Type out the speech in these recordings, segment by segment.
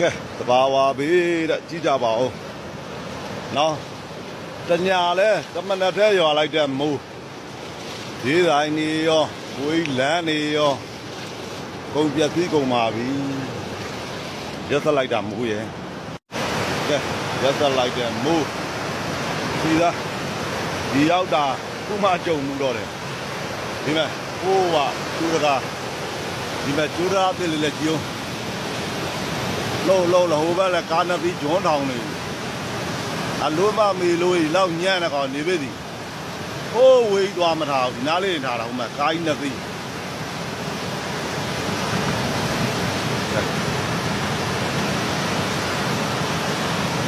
ကဲတဘာဝဘေးတဲ့ကြည့်ကြပါဦးနော်တညာလဲတမနက်ထဲရွာလိုက်တဲ့မိုးဒီတိုင်းနေရောဝေးလန်းနေရောကုန်ပြက်ပြီးကုန်ပါပြီရက်သက်လိုက်တာမိုးရဲ့ကဲရက်သက်လိုက်တဲ့မိုးဒီသားဒီရောက်တာခုမှကြုံမှုတော့တယ်ဒီမဲ့ဟိုးပါကျူရကာဒီမဲ့ကျူရာအစ်လေးလေးကြည့်အောင် လုံးလုံးလုံးဟိုဘက်လည်းကားနှစ်ပြီးဂျွန်းထောင်နေအလိုမမေလို့ကြီးလောက်ညံ့တဲ့ကောင်နေပြီစီဟိုးဝေးသွားမထားဘူးနားလေးနေထားတာဟိုမှာကားကြီးနှစ်ပြီး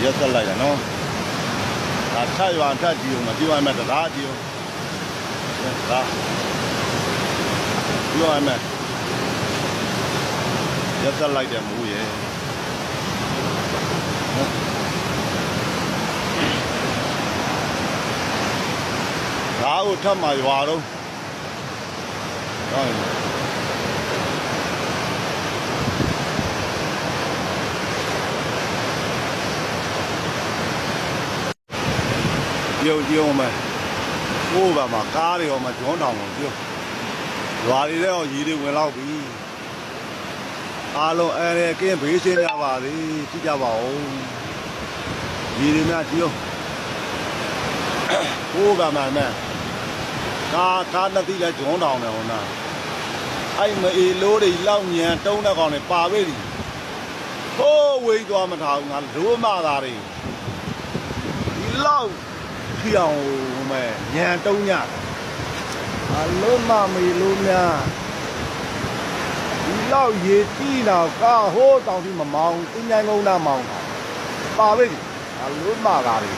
ရက်သက်လိုက်ရနော်ဒါထရွာထကြည့်အောင်မကြည့်ရမယ်တရားကြည့်အောင်ဒါကြည့်ရမယ်ရက်သက်လိုက်တယ်မဟုတ်ရဲ့ ဓာတ်ကိုထပ်မှရွာတော့ဟုတ်ပြုတ်ပြုံးမယ်ဟိုးပါမှာကားတွေရောမှာဂျွန်းတောင်ကိုပြုတ်ရွာတွေလည်းရောရီတွေဝင်လောက်ပြီ အားလုံးအဲရဲကင်းဘေးရှင်းကြပါစေကြည့်ကြပါဦးရီတွေများကြည့်အောင်ဟိုးကမှန်မဲ့ကာကာနှစ်တိလဲဂျွန်းတောင်တယ်ဟိုနာအဲ့မအေလိုးတွေလောက်ညံတုံးတဲ့ကောင်တွေပါပဲဒီဟိုးဝေးသွားမထားဘူးငါလိုးမသားတွေဒီလောက်ခီအောင်ဟိုမဲ့ညံတုံးညအလုံးမမေလိုးများ ဒီလောက်ရေတီးတော့ကာဟိုးတောင်ที่မမောင်းတင်းញိုင်းကုန်းသားမောင်းတာပါပဲဒီအလုံးမသားတွေ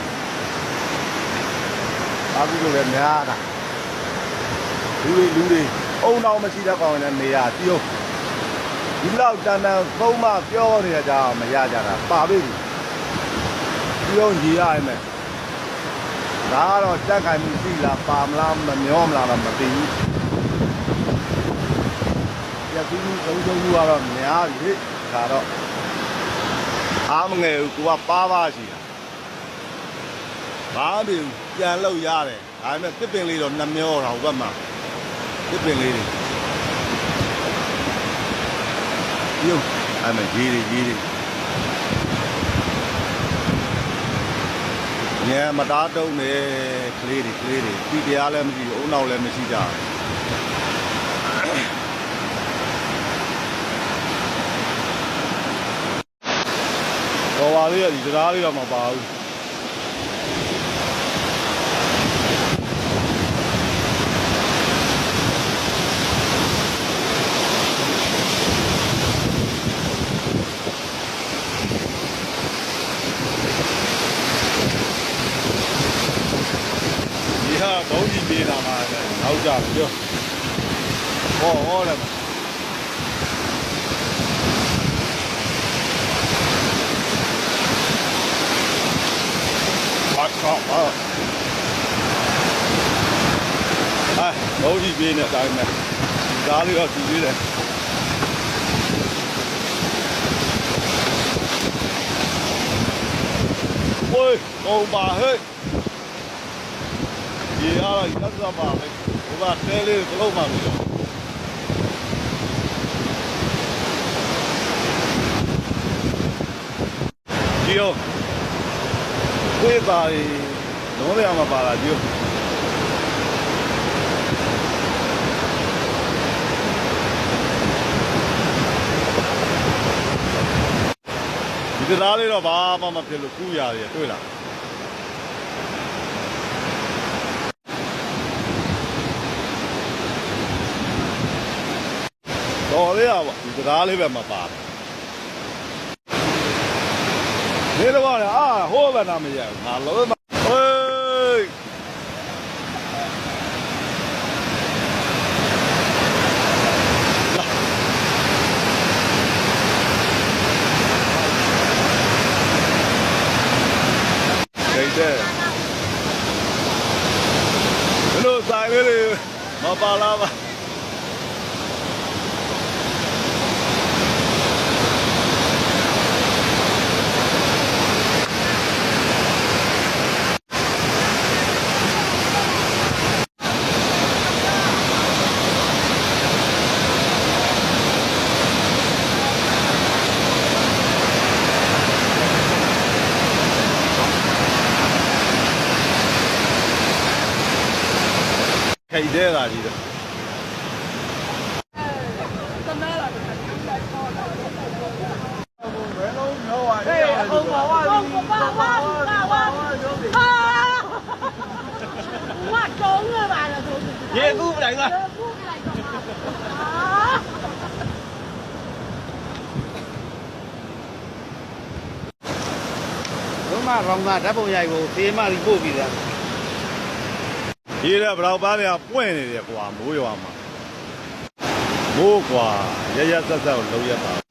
ဘာဖြစ်လို့လဲများတာလူတွေလူတွေအုံတော်မရှိတဲ့ကောင်နဲ့နေရတီးအောင်ဒီလောက်တန်တန်သုံးမပြောနေကြတာမရကြတာပါပြီတီးအောင်ညီရမယ်ဒါကတော့တက်ခိုင်မှုရှိလားပါမလားမမျောမလားတော့မသိဘူး ရပြီးမှုသုံးချုံမှုကတော့များပြီဒါတော့အားမငယ်ဘူးကိုကပါပါရှိတာဘာမှမဖြစ်ဘူးပြန်လို့ရတယ်ဒါပေမဲ့တစ်ပင်လေးတော့နှမျောတာဟိုဘက်မှာတစ်ပင်လေးတွေယုံအဲ့မဲ့ရေးတွေရေးတွေညမတားတုံးနေကလေးတွေကလေးတွေပြီးတရားလည်းမရှိဘူးအုံနောက်လည်းမရှိကြဘူး တော်ပါလေးကဒီတရားလေးတော့မပါဘူးဒီဟာဘုံကြီးပြေးလာမှာလေနောက်ကြပြောဟောဟောတယ် ဘာကောဟာဟာဘုံကြီးပြေးနေတိုင်းမဲ့ဒါလေးတော့ကြည့်သေးတယ်ဝေးကုန်ပါဟဲ့ရေအားတော့ရက်စပါပဲဟိုက တဲလေးတစ်လုံးမှမလို့ဒီယောဝေးပါရီလုံးရမှာပါလာဒီယောဒီတရားလေးတော့ဘာမှမဖြစ်လို့ကူးရတယ်တွေ့လားတော်လေးอ่ะဒီစကားလေးပဲမပါတ ယ်ဒီတော့ကအာဟိုးဘယ်နာမရဘူးငါလုံးမဟေးဒိတ်တဲ့ဘယ်လိုဆိုင်လေးတွေမပါလာပါ လိုက်သေးတာကြီးတော့ရေကူးပလိုက်သွားကူးပလိုက်သွားဘုမရောင်သားဓာတ်ပုံရိုက်ကိုဖေးမရီပို့ပြီးသား ဒီတဲ့ဘလောက်ပန်းတွေကပွင့်နေတယ်ကွာမိုးရွာမှာမိုးကွာရရဆက်ဆက်ကိုလုံးရက်တာ